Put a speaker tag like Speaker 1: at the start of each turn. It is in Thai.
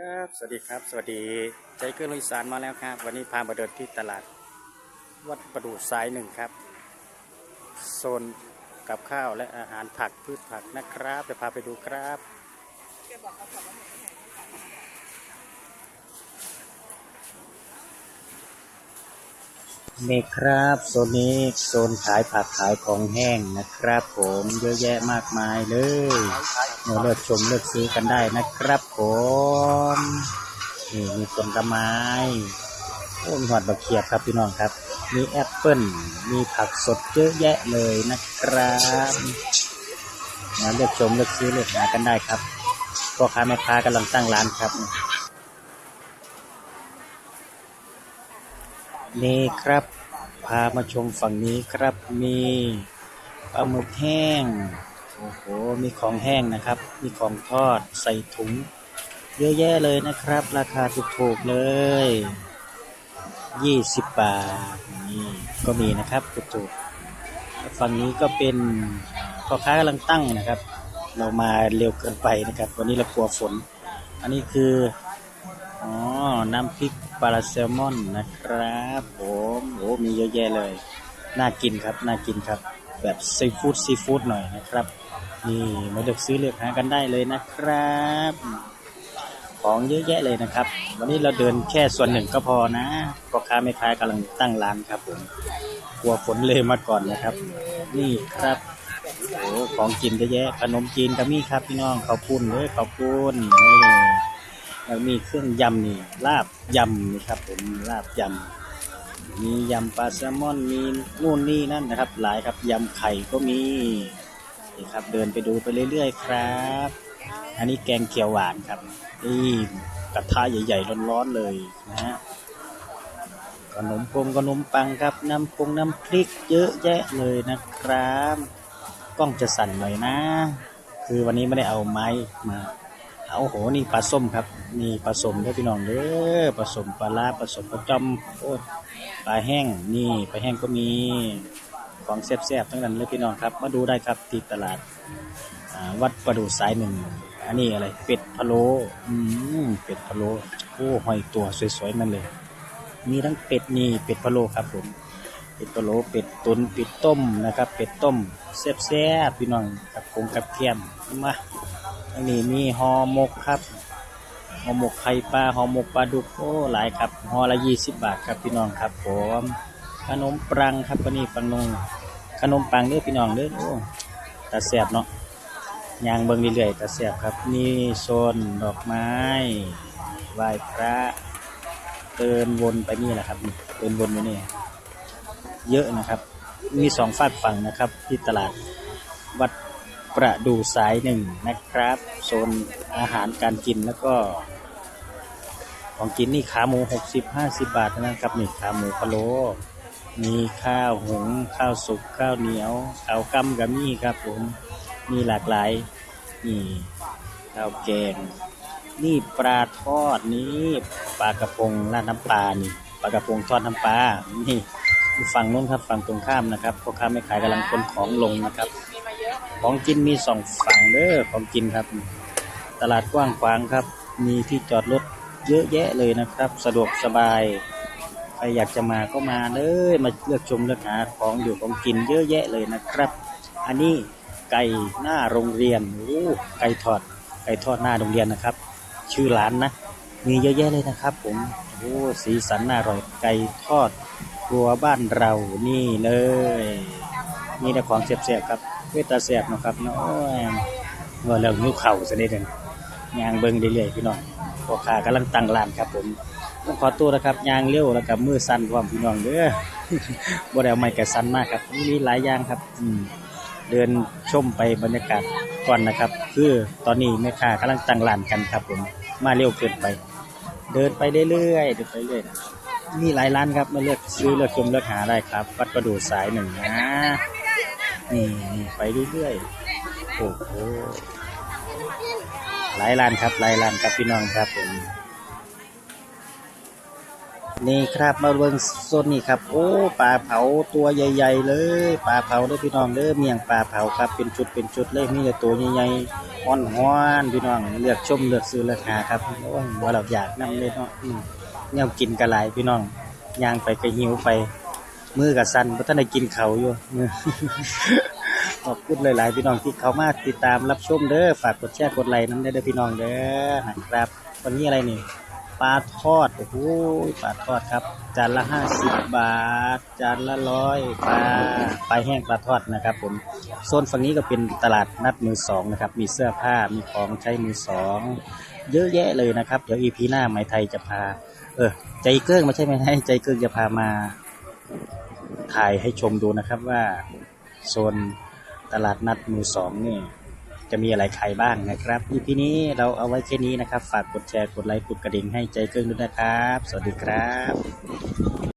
Speaker 1: ครับสวัสดีครับ สวัสดีใจเกลือลุยสารมาแล้วครับ วันนี้พามาเดินที่ตลาด วัดประดูสายหนึ่งครับ โซนกับข้าวและอาหารผักพืชผักนะครับจะพาไปดูครับนี่ นี่ครับโซนนี้โซนขายผักขายของแห้งนะครับ ผมเยอะแยะมากมายเลยมาเลือกชมเลือกซื้อกันได้นะครับผมนี่มีผลไม้โอ้มีหอดบักเขียบครับพี่น้องครับ มีแอปเปิ้ลมีผักสดเยอะแยะเลยนะครับมาเลือกชมเลือกซื้อเลือกหากันได้ครับพ่อค้าแม่ค้ากำลังตั้งร้านครับ นี่ครับ พามาชมฝั่งนี้ครับมีปลาหมึกแห้งโอ้โหมีของแห้งนะครับ มีของทอดใส่ถุง เยอะแยะเลยนะครับ ราคาถูกๆเลย 20 บาทนี่ก็มีนะครับถูกๆฝั่งนี้ก็เป็นพ่อค้ากำลังตั้งนะครับ เรามาเร็วเกินไปนะครับ วันนี้เรากลัวฝน อันนี้คืออ๋อ น้ำพริกปลาแซลมอนนะครับผมโอ้มีเยอะแยะเลย น่ากินครับ น่ากินครับ แบบซีฟู้ดซีฟู้ดหน่อยนะครับ นี่มาเลือกซื้อเลือกหากันได้เลยนะครับ ของเยอะแยะเลยนะครับ วันนี้เราเดินแค่ส่วนหนึ่งก็พอนะพ่อค้าแม่ค้ากำลังตั้งร้านครับผมกลัวฝนเลยมาก่อนนะครับ นี่ครับโอ้ของกินเยอะแยะขนมจีนก็มีครับพี่น้องข้าวปุ้นเลยข้าวปุ้นนี่ แล้วมีเครื่องยำนี่ลาบยำนี่ครับผมลาบยำมียำปลาแซลมอนมีนู่นนี่นั่นนะครับ หลายครับยำไข่ก็มีนี่ครับเดินไปดูไปเรื่อยๆครับ อันนี้แกงเขียวหวานครับนี่กระทะใหญ่ๆร้อนๆเลยนะฮะขนมปงขนมปังครับน้ำปงน้ำพริกเยอะแยะเลยนะครับ กล้องจะสั่นหน่อยนะ คือวันนี้ไม่ได้เอาไม้มา เอาโหนี่ปลาส้มครับนี่ปลาส้มเด้อพี่น้องเด้อปลาส้มปลาลาปลาส้มปลาจอมโอ้ปลาแห้งนี่ปลาแห้งก็มีของแซ่บๆทั้งนั้นเลยพี่น้องครับ มาดูได้ครับที่ตลาดวัดประดูสายหนึ่งอันนี้อะไรเป็ดพะโล้อืมเป็ดพะโล้โอ้หอยตัวสวยๆนั่นเลย มีทั้งเป็ดนี่เป็ดพะโล้ครับผมเป็ดพะโล้เป็ดตุนเป็ดต้มนะครับ เป็ดต้มแซ่บๆพี่น้องกับผงกับเทียมมา อันนี้มีห่อหมกครับห่อหมกไข่ปลาห่อหมกปลาดุกโอ้หลายครับห่อละยี่สิบบาทครับพี่น้องครับผมขนมปังครับวันนี้ปังนงขนมปังเด้อพี่น้องเด้อโอ้ตาแสบเนาะยางเบิ่งเรื่อยๆตาแสบครับ นี่โซนดอกไม้ไหว้พระเดินวนไปนี่แหละครับนี่เดินวนไปนี่เยอะนะครับ มีสองฝากฝั่งนะครับ ที่ตลาดวัด ประดูสายหนึ่งนะครับ โซนอาหารการกินแล้วก็ ของกินนี่ขาหมูหกสิบห้าสิบาทเท่านะครับนี่ขาหมูพะโล้มีข้าวหุงข้าวสุกข้าวเหนียวข้าวกำกับมีครับผมมีหลากหลายนี่ข้าวแกงนี่ปลาทอดนี่ปลากระพงราดน้ำปลานี่ปลากระพงทอดน้ำปลานี่ ฝั่งนู้นครับฝั่งตรงข้ามนะครับพ่อค้าแม่ขายกำลังคนของลงนะครับ ของกินมีสองฝั่งเด้อของกินครับ ตลาดกว้างขวางครับ มีที่จอดรถเยอะแยะเลยนะครับ สะดวกสบายใครอยากจะมาก็มาเลยมาเลือกชมเลือกหาของอยู่ของกินเยอะแยะเลยนะครับ อันนี้ไก่หน้าโรงเรียนโอ้ไก่ทอดไก่ทอดหน้าโรงเรียนนะครับ ชื่อร้านนะ มีเยอะแยะเลยนะครับ ผม โอ้สีสันน่าอร่อยไก่ทอดครัวบ้านเรานี่เลย นี่แต่ของแซ่บๆครับเวตาแสบนะครับนาะโอ้ยว่าแล้วนิ้วเข่าซะนิดหนึงยางเบิ่งเรื่อยๆพี่น้องพ่อค้ากำลังตั้งร้านครับผมต้องขอตัวนะครับยางเร็วแล้วกับมือสั่นพร้อมพี่น้องเด้อบ่ได้เอาไม้กระสั่นมากครับมีหลายอย่างครับอืมเดินชมไปบรรยากาศก่อนนะครับ คือตอนนี้แม่ค้ากำลังตั้งร้านกันครับผมมาเร็วเกินไป เดินไปเรื่อยๆเดินไปเรื่อยมีหลายร้านครับมาเลือกซื้อเลือกชมเลือกหาได้ครับ วัดประดูสายหนึ่งนะนี่นี่ไปเรื่อยๆโอ้โหหลายร้านครับหลายร้านครับพี่น้องครับผมนี่ครับมาเบิ่งโซนนี่ครับโอ้ปลาเผาตัวใหญ่ ๆ เลยปลาเผาเด้อพี่น้องเด้อเมี่ยงปลาเผาครับเป็นชุดเป็นชุดเลยมีแต่ตัวใหญ่ ฮ้อนฮ้อนพี่น้องเลือกชมเลือกซื้อราคาครับโอ้ยว่าเราอยากนำเลยเนาะอืมแนวกินกระไรพี่น้องย่างไปกระหิวไป มือกับสันเพราะท่านได้กินเขาอยู่ขอบคุณหลาย ๆ พี่น้องที่เขามาติดตามรับชมเด้อฝากกดแชร์กดไลค์นั้นได้เด้อพี่น้องเด้อนะครับวันนี้อะไรนี่ ปลาทอด โอ้โหปลาทอดครับ จานละห้าสิบบาท จานละร้อยปลาปลาแห้งปลาทอดนะครับ ผมโซนฝั่งนี้ก็เป็นตลาดนัดมือสองนะครับ มีเสื้อผ้ามีของใช้มือสองเยอะแยะเลยนะครับ เดี๋ยวอีพีหน้าไหมไทยจะพา เออ ใจเกิ้งไม่ใช่ไหมให้ใจเกิ้งจะพามา ถ่ายให้ชมดูนะครับว่าโซนตลาดนัดมือสองนี่ จะมีอะไรขายบ้างนะครับอีพีนี้เราเอาไว้แค่นี้นะครับ ฝากกดแชร์กดไลค์กดกระดิ่งให้ใจเกิ้งด้วยนะครับ สวัสดีครับ